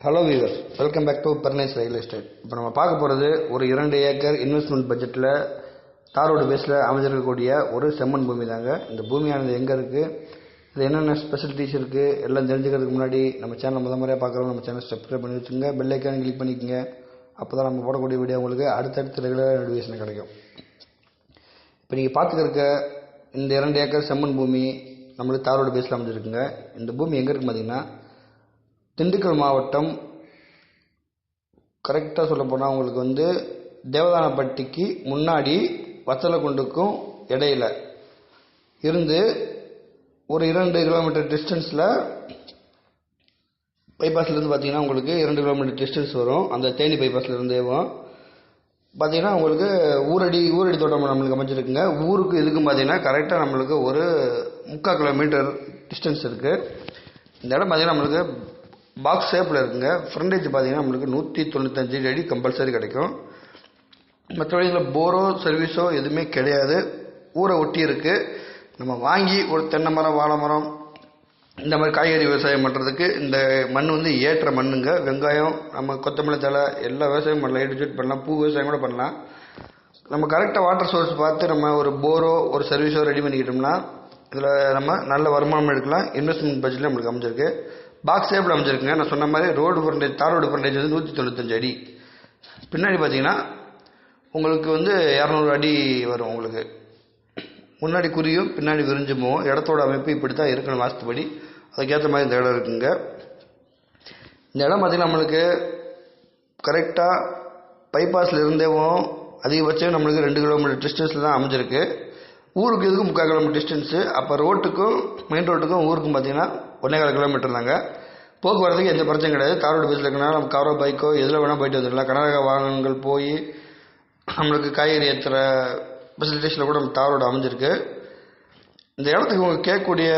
Hello viewer welcome back to Bernice real estate இப்போ நம்ம பார்க்க போகிறது ஒரு இரண்டு ஏக்கர் இன்வெஸ்ட்மெண்ட் பட்ஜெட்டில் தாரோடு பேஸில் அமைஞ்சிருக்கக்கூடிய ஒரு செம்மண் பூமி தாங்க. இந்த பூமியானது எங்கே இருக்குது இது என்னென்ன ஸ்பெசிலிட்டிஸ் இருக்குது எல்லாம் தெரிஞ்சுக்கிறதுக்கு முன்னாடி நம்ம சேனல் முத முறையாக பார்க்குறோம் நம்ம சேனல் சப்ஸ்கிரைப் பண்ணி வச்சுங்க பெல் ஐக்கான் கிளிக் பண்ணிக்கோங்க. அப்போ தான் நம்ம போடக்கூடிய வீடியோ உங்களுக்கு அடுத்தடுத்து ரெகுலராக நோட்டிஃபிகேஷன் கிடைக்கும். இப்போ நீங்கள் பார்த்துக்கிறக்க இந்த இரண்டு ஏக்கர் செம்மண் பூமி நம்மளுக்கு தாரோடு பேஸில் அமைஞ்சிருக்குங்க. இந்த பூமி எங்கே இருக்குது பார்த்தீங்கன்னா திண்டுக்கல் மாவட்டம் கரெக்டாக சொல்ல போனால் உங்களுக்கு வந்து தேவதானப்பட்டிக்கு முன்னாடி வத்தலக்குண்டுக்கும் இடையில இருந்து ஒரு இரண்டு கிலோமீட்டர் டிஸ்டன்ஸில் பைபாஸ்லேருந்து பார்த்தீங்கன்னா உங்களுக்கு இரண்டு கிலோமீட்டர் டிஸ்டன்ஸ் வரும். அந்த தேனி பைபாஸ்லேருந்தேவும் பார்த்தீங்கன்னா உங்களுக்கு ஊரடி ஊரடி தோட்டம் நம்மளுக்கு அமைச்சிருக்குங்க ஊருக்கு இதுக்கும் பார்த்தீங்கன்னா கரெக்டாக நம்மளுக்கு ஒரு முக்கால் கிலோமீட்டர் டிஸ்டன்ஸ் இருக்குது இந்த இடம் பார்த்தீங்கன்னா நம்மளுக்கு பாக்ஸ் ஷேப்பில் இருக்குங்க. ஃப்ரண்டேஜ் பார்த்தீங்கன்னா நம்மளுக்கு நூற்றி தொண்ணூத்தஞ்சு அடி கம்பல்சரி கிடைக்கும். மற்றபடி இதில் போரோ சர்வீஸோ எதுவுமே கிடையாது. ஊரை ஒட்டி இருக்குது நம்ம வாங்கி ஒரு தென்னை மரம் வாழை மரம் இந்த மாதிரி காய்கறி விவசாயம் பண்ணுறதுக்கு இந்த மண் வந்து ஏற்ற மண்ணுங்க. வெங்காயம் நம்ம கொத்தமல்லி தழை எல்லா விவசாயம் பண்ணலாம். ஏ பண்ணலாம். பூ விவசாயம் கூட பண்ணலாம். நம்ம கரெக்டாக வாட்டர் சோர்ஸ் பார்த்து நம்ம ஒரு போரோ ஒரு சர்வீஸோ ரெடி பண்ணிக்கிட்டோம்னா இதில் நம்ம நல்ல வருமானம் எடுக்கலாம். இன்வெஸ்ட்மெண்ட் பட்ஜெட்டில் நம்மளுக்கு அமைஞ்சிருக்கு. பாக்ஸ் ஷேப்பில் அமைச்சிருக்குங்க நான் சொன்ன மாதிரி road frontage tar road frontage வந்து நூற்றி தொண்ணூத்தஞ்சு அடி. பின்னாடி பார்த்தீங்கன்னா உங்களுக்கு வந்து இரநூறு அடி வரும் உங்களுக்கு. முன்னாடி குறியும் பின்னாடி விரிஞ்சும் போகும் இடத்தோட அமைப்பு இப்படி தான் இருக்கணும் வாஸ்துபடி அதுக்கேற்ற மாதிரி இந்த இடம் இருக்குங்க. இந்த இடம் பார்த்தீங்கன்னா நம்மளுக்கு கரெக்டாக பைபாஸில் இருந்தேவும் அதிகபட்சம் நம்மளுக்கு ரெண்டு கிலோமீட்டர் டிஸ்டன்ஸில் தான் அமைஞ்சிருக்கு. ஊருக்கு இதுக்கும் முக்கால் கிலோமீட்டர் டிஸ்டன்ஸு அப்போ ரோட்டுக்கும் மெயின் ரோட்டுக்கும் ஊருக்கும் பார்த்தீங்கன்னா ஒன்றேகால் கிலோமீட்டர் தாங்க. போக்குவரத்துக்கு எந்த பிரச்சனையும் கிடையாது. காரோட பஸ்ஸில் இருக்கனால நம்ம காரோ பைக்கோ எதில் வேணால் போயிட்டு வந்துடலாம். கனரக வாகனங்கள் போய் நம்மளுக்கு காய்கறி ஏற்றுற ஃபெசிலிட்டிஸில் கூட நம்ம தாரோடு அமைஞ்சிருக்கு. இந்த இடத்துக்கு உங்களுக்கு கேட்கக்கூடிய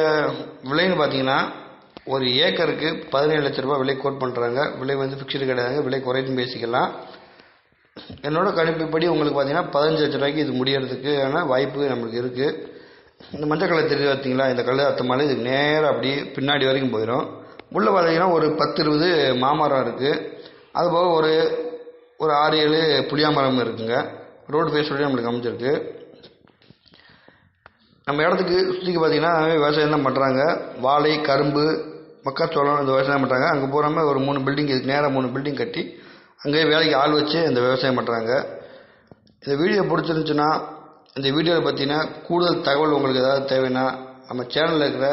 விலைன்னு பார்த்தீங்கன்னா ஒரு ஏக்கருக்கு பதினேழு லட்ச ரூபாய் விலை கோட் பண்ணுறாங்க விலை வந்து ஃபிக்ஸ்டு கிடையாதுங்க. விலை குறையும் பேசிக்கலாம். என்னோட கணிப்புப்படி உங்களுக்கு பார்த்தீங்கன்னா பதினஞ்சு லட்ச ரூபாய்க்கு இது முடியறதுக்கான வாய்ப்பு நம்மளுக்கு இருக்குது இந்த மஞ்சள் கலர் தெரியுது பார்த்தீங்களா இந்த கலர் அத்த மலை இதுக்கு நேராக அப்படியே பின்னாடி வரைக்கும் போயிடும் உள்ளே பார்த்தீங்கன்னா ஒரு பத்து இருபது மாமரம் இருக்குது அதுபோக ஒரு ஒரு ஆறு ஏழு புளியாமரம் இருக்குங்க. ரோடு பேஸ் நம்மளுக்கு அமைஞ்சிருக்கு. நம்ம இடத்துக்கு சுற்றிக்கு பார்த்தீங்கன்னா விவசாயம் தான் பண்ணுறாங்க வாழை கரும்பு மக்காச்சோளம் இந்த விவசாயம் பண்ணுறாங்க அங்கே போகாம ஒரு மூணு பில்டிங் இதுக்கு நேராக மூணு பில்டிங் கட்டி அங்கேயே வேலைக்கு ஆள் வச்சு இந்த விவசாயம் பண்ணுறாங்க இந்த வீடியோ பிடிச்சிருந்துச்சுன்னா இந்த வீடியோவில் பார்த்தீங்கன்னா கூடுதல் தகவல் உங்களுக்கு ஏதாவது தேவைன்னா நம்ம சேனலில் இருக்கிற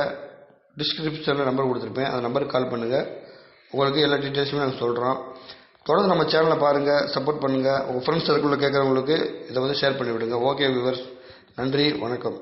டிஸ்கிரிப்ஷனில் நம்பர் கொடுத்துருப்பேன். அந்த நம்பருக்கு கால் பண்ணுங்கள் உங்களுக்கு எல்லா டீட்டெயில்ஸுமே நாங்கள் சொல்கிறோம் தொடர்ந்து நம்ம சேனலை பாருங்கள் சப்போர்ட் பண்ணுங்கள் உங்கள் ஃப்ரெண்ட்ஸ் சர்க்கிளில் கேட்குறவங்களுக்கு இதை வந்து ஷேர் பண்ணிவிடுங்க. ஓகே வியூவர்ஸ் நன்றி வணக்கம்.